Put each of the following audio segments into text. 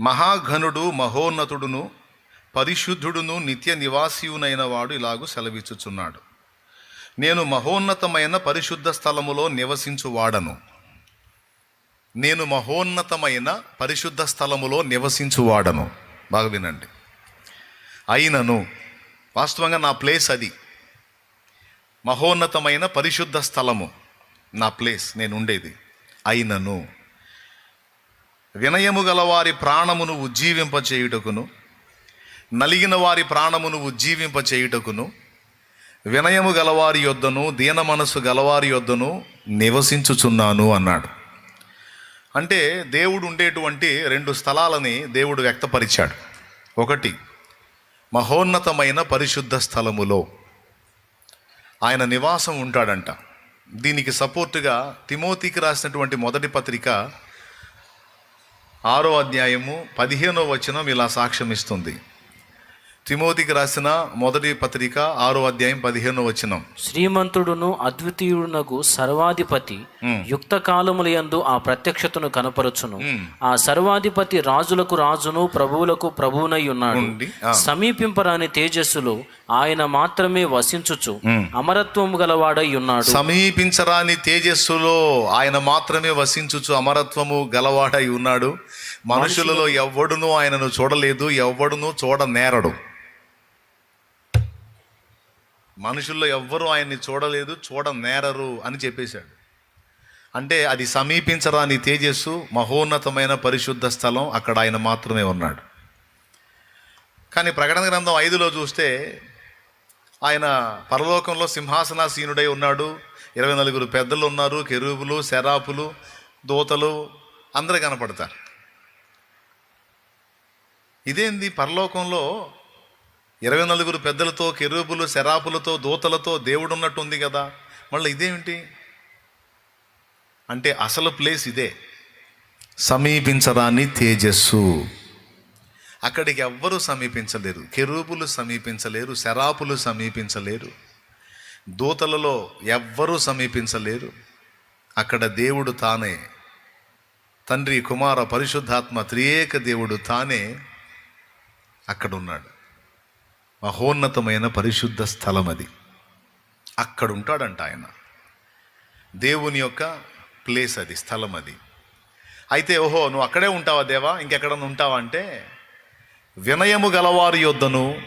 మహాఘనుడు మహోన్నతుడును పరిశుద్ధుడును నిత్య నివాసియునైన వాడు ఇలాగు సెలవిచ్చుచున్నాడు. నేను మహోన్నతమైన పరిశుద్ధ స్థలములో నివసించువాడను నేను మహోన్నతమైన పరిశుద్ధ స్థలములో నివసించువాడను బాగా వినండి. అయినను వాస్తవంగా నా ప్లేస్ అది. మహోన్నతమైన పరిశుద్ధ స్థలము నా ప్లేస్ నేను ఉండేది. అయినను. వినయము గల వారి ప్రాణమును ఉజ్జీవింపచేయుటకును నలిగిన వారి ప్రాణమును ఉజ్జీవింపచేయుటకును వినయము గలవారి యొద్దను దీన మనసు గలవారి యొద్దను నివసించుచున్నాను అన్నాడు. అంటే దేవుడు ఉండేటువంటి రెండు స్థలాలని దేవుడు వ్యక్తపరిచాడు. ఒకటి మహోన్నతమైన పరిశుద్ధ స్థలములో ఆయన నివాసం ఉంటాడంట. దీనికి సపోర్టుగా తిమోతికి రాసినటువంటి మొదటి పత్రిక ఆరో అధ్యాయము పదిహేనో వచనం ఇలా సాక్ష్యం ఇస్తుంది తిమోతికి రాసిన మొదటి పత్రిక ఆరో అధ్యాయం పదిహేనో వచనం. శ్రీమంతుడును అద్వితీయుడునకు సర్వాధిపతి యుక్త కాలములయందు ఆ ప్రత్యక్షతను కనపరచును. ఆ సర్వాధిపతి రాజులకు రాజును ప్రభువులకు ప్రభువునై ఉన్నాడు. సమీపింపరాని తేజస్సులో ఆయన మాత్రమే వసించుచు అమరత్వము గలవాడై ఉన్నాడు. సమీపించరాని తేజస్సులో ఆయన మాత్రమే వసించుచు అమరత్వము గలవాడై ఉన్నాడు. మనుషులలో ఎవ్వడునూ ఆయనను చూడలేదు ఎవ్వడునూ చూడనేరడు. మనుషుల్లో ఎవ్వరూ ఆయన్ని చూడలేదు చూడ నేరరు అని చెప్పేశాడు. అంటే అది సమీపించరాని తేజస్సు? మహోన్నతమైన పరిశుద్ధ స్థలం అక్కడ ఆయన మాత్రమే ఉన్నాడు. కానీ ప్రకటన గ్రంథం ఐదులో చూస్తే ఆయన పరలోకంలో సింహాసనాసీనుడై ఉన్నాడు. ఇరవై నలుగురు పెద్దలు ఉన్నారు కెరూపులు శరాపులు దూతలు అందరూ కనపడతారు. ఇదేంది? పరలోకంలో ఇరవై నలుగురు పెద్దలతో కెరూబులు శరాపులతో దూతలతో దేవుడు ఉన్నట్టు ఉంది కదా. మళ్ళీ ఇదేమిటి? అంటే అసలు ప్లేస్ ఇదే. సమీపించరాని తేజస్సు. అక్కడికి ఎవ్వరూ సమీపించలేరు. కెరూబులు సమీపించలేరు శరాపులు సమీపించలేరు. దూతలలో ఎవ్వరూ సమీపించలేరు. అక్కడ దేవుడు తానే. తండ్రి కుమార పరిశుద్ధాత్మ త్రియేక దేవుడు తానే అక్కడున్నాడు. మహోన్నతమైన పరిశుద్ధ స్థలం అది అక్కడ ఉంటాడంట ఆయన. దేవుని యొక్క ప్లేస్ అది స్థలం అది అయితే ఓహో నువ్వు అక్కడే ఉంటావా దేవా? ఇంకెక్కడన్నా ఉంటావా అంటే వినయము గలవారి యొద్దను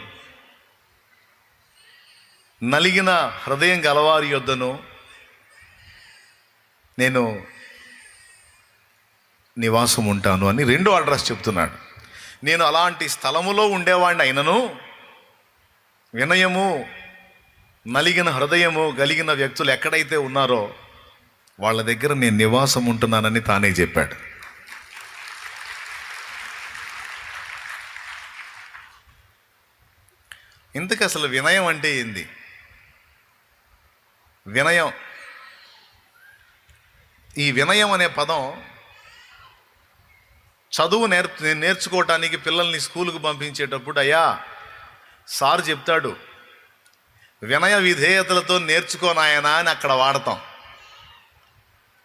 నలిగిన హృదయం గలవారి యొద్దను నేను నివాసం ఉంటాను అని రెండో అడ్రస్ చెప్తున్నాడు. నేను అలాంటి స్థలములో ఉండేవాడిని అయినను వినయము నలిగిన హృదయము కలిగిన వ్యక్తులు ఎక్కడైతే ఉన్నారో వాళ్ళ దగ్గర నేను నివాసం ఉంటున్నానని తానే చెప్పాడు. ఇంతకు అసలు వినయం అంటే ఏంది? వినయం. ఈ వినయం అనే పదం చదువు నేర్చు నేర్చుకోవటానికి పిల్లల్ని స్కూల్కి పంపించేటప్పుడు అయ్యా సార్ చెప్తాడు వినయ విధేయతలతో నేర్చుకోనాయనా అని అక్కడ వాడతాం.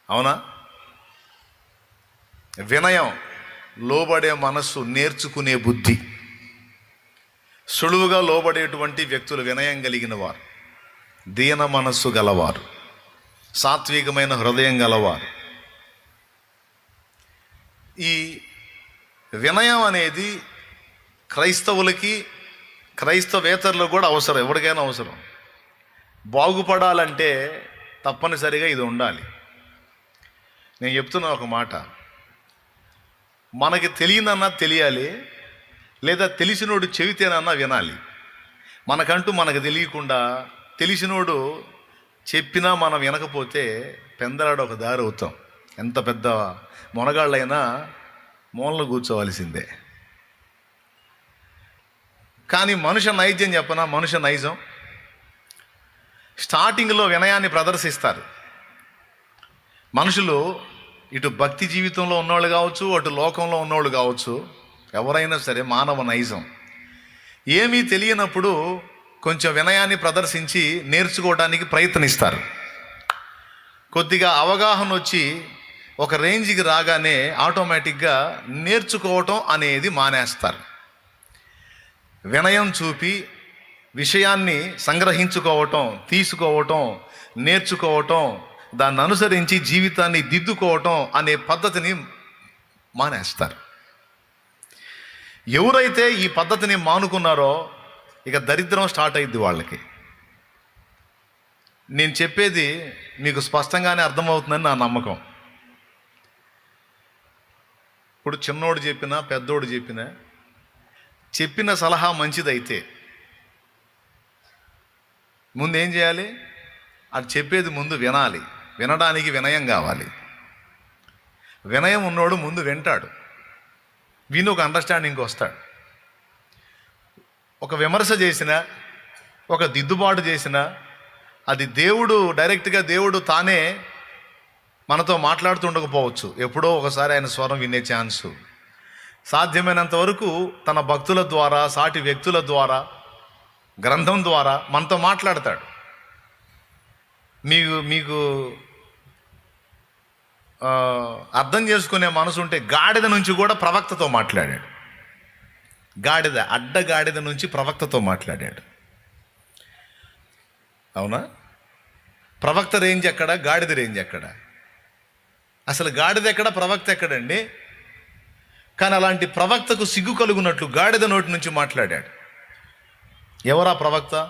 అవునా? వినయం లోబడే మనస్సు నేర్చుకునే బుద్ధి. సులువుగా లోబడేటువంటి వ్యక్తులు వినయం కలిగిన వారు. దీన మనస్సు గలవారు. సాత్వికమైన హృదయం గలవారు. ఈ వినయం అనేది క్రైస్తవులకి క్రైస్తవేతరులు కూడా అవసరం ఎవరికైనా అవసరం. బాగుపడాలంటే తప్పనిసరిగా ఇది ఉండాలి. నేను చెప్తున్నా ఒక మాట. మనకి తెలియనన్నా తెలియాలి లేదా తెలిసినోడు చెబితేనన్నా వినాలి. మనకంటూ మనకు తెలియకుండా తెలిసినోడు చెప్పినా మనం వినకపోతే పెందలాడు ఒక దారి అవుతాం. ఎంత పెద్ద మొనగాళ్ళైనా మూలలో కూర్చోవలసిందే. కానీ మనుష నైజం చెప్పన? మనుష నైజం. స్టార్టింగ్లో వినయాన్ని ప్రదర్శిస్తారు. మనుషులు ఇటు భక్తి జీవితంలో ఉన్నవాళ్ళు కావచ్చు అటు లోకంలో ఉన్నవాళ్ళు కావచ్చు ఎవరైనా సరే మానవ నైజం. ఏమీ తెలియనప్పుడు కొంచెం వినయాన్ని ప్రదర్శించి నేర్చుకోవడానికి ప్రయత్నిస్తారు. కొద్దిగా అవగాహన వచ్చి ఒక రేంజ్కి రాగానే ఆటోమేటిక్గా నేర్చుకోవటం అనేది మానేస్తారు. వినయం చూపి విషయాన్ని సంగ్రహించుకోవటం తీసుకోవటం నేర్చుకోవటం దాన్ని అనుసరించి జీవితాన్ని దిద్దుకోవటం అనే పద్ధతిని మానేస్తారు. ఎవరైతే ఈ పద్ధతిని మానుకున్నారో ఇక దరిద్రం స్టార్ట్ అయింది వాళ్ళకి. నేను చెప్పేది మీకు స్పష్టంగానే అర్థమవుతుందని నా నమ్మకం. ఇప్పుడు చిన్నోడు చెప్పినా పెద్దోడు చెప్పినా చెప్పిన సలహా మంచిదైతే ముందు ఏం చేయాలి? అది చెప్పేది ముందు వినాలి. వినడానికి వినయం కావాలి. వినయం ఉన్నోడు ముందు వింటాడు. విని ఒక అండర్స్టాండింగ్కి వస్తాడు. ఒక విమర్శ చేసిన ఒక దిద్దుబాటు చేసిన అది దేవుడు డైరెక్ట్గా దేవుడు తానే మనతో మాట్లాడుతుండకపోవచ్చు. ఎప్పుడో ఒకసారి ఆయన స్వరం వినే ఛాన్సు. సాధ్యమైనంత వరకు తన భక్తుల ద్వారా సాటి వ్యక్తుల ద్వారా గ్రంథం ద్వారా మనతో మాట్లాడతాడు. మీకు మీకు అర్థం చేసుకునే మనసు ఉంటే గాడిద నుంచి కూడా ప్రవక్తతో మాట్లాడాడు. గాడిద అడ్డ గాడిద నుంచి ప్రవక్తతో మాట్లాడాడు. అవునా? ప్రవక్త రేంజ్ ఎక్కడ? గాడిద రేంజ్ ఎక్కడ? అసలు గాడిద ఎక్కడ? ప్రవక్త ఎక్కడండి? కానీ అలాంటి ప్రవక్తకు సిగ్గు కలుగునట్లు గాడిద నోటి నుంచి మాట్లాడాడు. ఎవరా ప్రవక్త?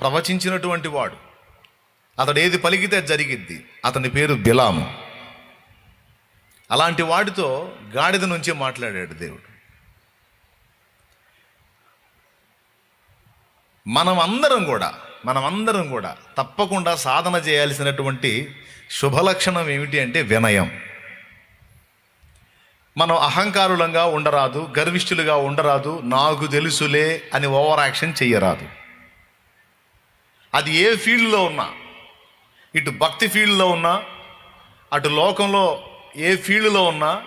ప్రవచించినటువంటి వాడు. అతడు ఏది పలికితే జరిగిద్ది. అతని పేరు బిలాము. అలాంటి వాడితో గాడిద నుంచే మాట్లాడాడు దేవుడు. మనం అందరం కూడా మనం అందరం కూడా తప్పకుండా సాధన చేయాల్సినటువంటి శుభలక్షణం ఏమిటి అంటే వినయం. మనం అహంకారులంగా ఉండరాదు గర్విష్ఠులుగా ఉండరాదు నాకు తెలుసులే అని ఓవర్ యాక్షన్ చేయరాదు అది ఏ ఫీల్డ్లో ఉన్నా ఇటు భక్తి ఫీల్డ్లో ఉన్నా అటు లోకంలో ఏ ఫీల్డ్లో ఉన్నా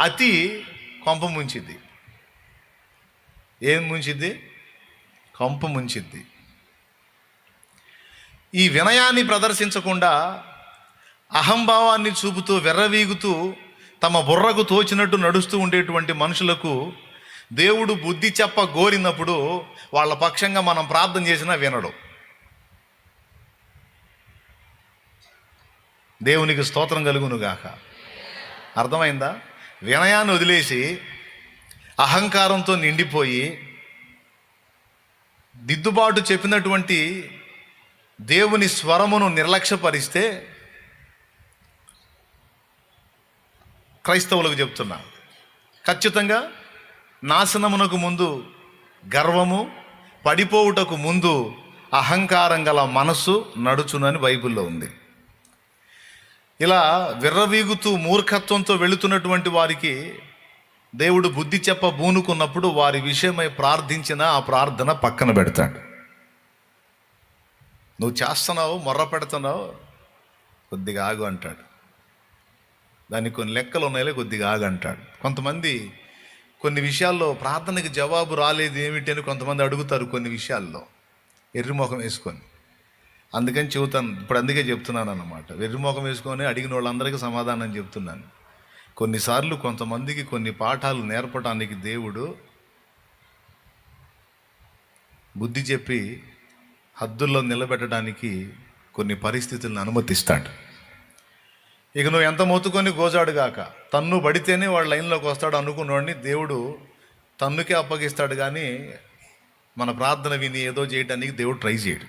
అతి కొంప ముంచిద్ది. ఏం ముంచిద్ది? కొంప ముంచిద్ది. ఈ వినయాన్ని ప్రదర్శించకుండా అహంభావాన్ని చూపుతూ వెర్రవీగుతూ తమ బుర్రకు తోచినట్టు నడుస్తూ ఉండేటువంటి మనుషులకు దేవుడు బుద్ధి చెప్ప గోరినప్పుడు వాళ్ళ పక్షంగా మనం ప్రార్థన చేసినా వినడు. దేవునికి స్తోత్రం కలుగునుగాక. అర్థమైందా? వినయాన్ని వదిలేసి అహంకారంతో నిండిపోయి దిద్దుబాటు చెప్పినటువంటి దేవుని స్వరమును నిర్లక్ష్యపరిస్తే క్రైస్తవులకు చెప్తున్నా. ఖచ్చితంగా నాశనమునకు ముందు గర్వము పడిపోవుటకు ముందు అహంకారం గల మనసు నడుచునని బైబిల్లో ఉంది. ఇలా విర్రవీగుతూ మూర్ఖత్వంతో వెళుతున్నటువంటి వారికి దేవుడు బుద్ధి చెప్ప బూనుకున్నప్పుడు వారి విషయమై ప్రార్థించిన ఆ ప్రార్థన పక్కన పెడతాడు. నువ్వు చేస్తున్నావు మొర్ర పెడుతున్నావు కొద్దిగా ఆగు అంటాడు. దానికి కొన్ని లెక్కలు ఉన్నాయలే కొద్దిగా ఆగంటాడు. అంటాడు కొంతమంది కొన్ని విషయాల్లో ప్రార్థనకి జవాబు రాలేదు ఏమిటి అని కొంతమంది అడుగుతారు కొన్ని విషయాల్లో. ఎర్రిమొఖం వేసుకొని. అందుకని చెబుతాను ఇప్పుడు అందుకే చెప్తున్నాను అనమాట వెర్రిమొఖం వేసుకొని అడిగిన వాళ్ళందరికీ సమాధానం చెప్తున్నాను. కొన్నిసార్లు కొంతమందికి కొన్ని పాఠాలు నేర్పడానికి దేవుడు బుద్ధి చెప్పి హద్దుల్లో నిలబెట్టడానికి కొన్ని పరిస్థితులను అనుమతిస్తాడు. ఇక నువ్వు ఎంత మొత్తుకొని గోజాడుగాక తన్ను పడితేనే వాడు లైన్లోకి వస్తాడు అనుకున్నవాడిని దేవుడు తన్నుకే అప్పగిస్తాడు కానీ మన ప్రార్థన విని ఏదో చేయడానికి దేవుడు ట్రై చేయడు.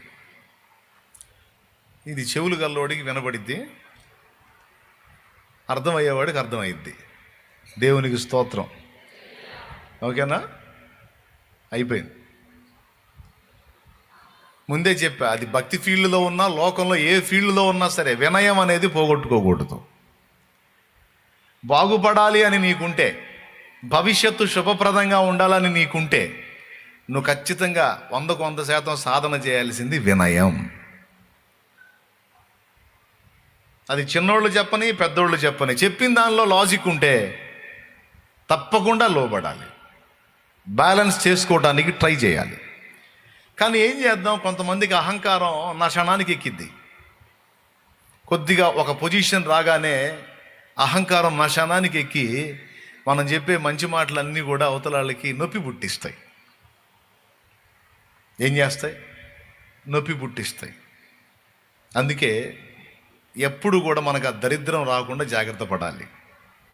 ఇది చెవులు గల్లోడికి వినబడిద్ది. అర్థమయ్యేవాడికి అర్థమైద్ది. దేవునికి స్తోత్రం. ఓకేనా? అయిపోయింది. ముందే చెప్పా అది భక్తి ఫీల్డ్లో ఉన్నా లోకంలో ఏ ఫీల్డ్లో ఉన్నా సరే వినయం అనేది పోగొట్టుకోకూడదు. బాగుపడాలి అని నీకుంటే భవిష్యత్తు శుభప్రదంగా ఉండాలని నీకుంటే నువ్వు ఖచ్చితంగా వందకు వంద శాతం సాధన చేయాల్సింది వినయం. అది చిన్నోళ్ళు చెప్పని పెద్దోళ్ళు చెప్పని చెప్పిన దానిలో లాజిక్ ఉంటే తప్పకుండా లోబడాలి. బ్యాలెన్స్ చేసుకోవడానికి ట్రై చేయాలి. కానీ ఏం చేద్దాం? కొంతమందికి అహంకారం నా క్షణానికి ఎక్కిద్ది. కొద్దిగా ఒక పొజిషన్ రాగానే అహంకారం నా క్షణానికి ఎక్కి మనం చెప్పే మంచి మాటలన్నీ కూడా అవతలాళ్ళకి నొప్పి పుట్టిస్తాయి. ఏం చేస్తాయి? నొప్పి పుట్టిస్తాయి. అందుకే ఎప్పుడు కూడా మనకు ఆ దరిద్రం రాకుండా జాగ్రత్త పడాలి.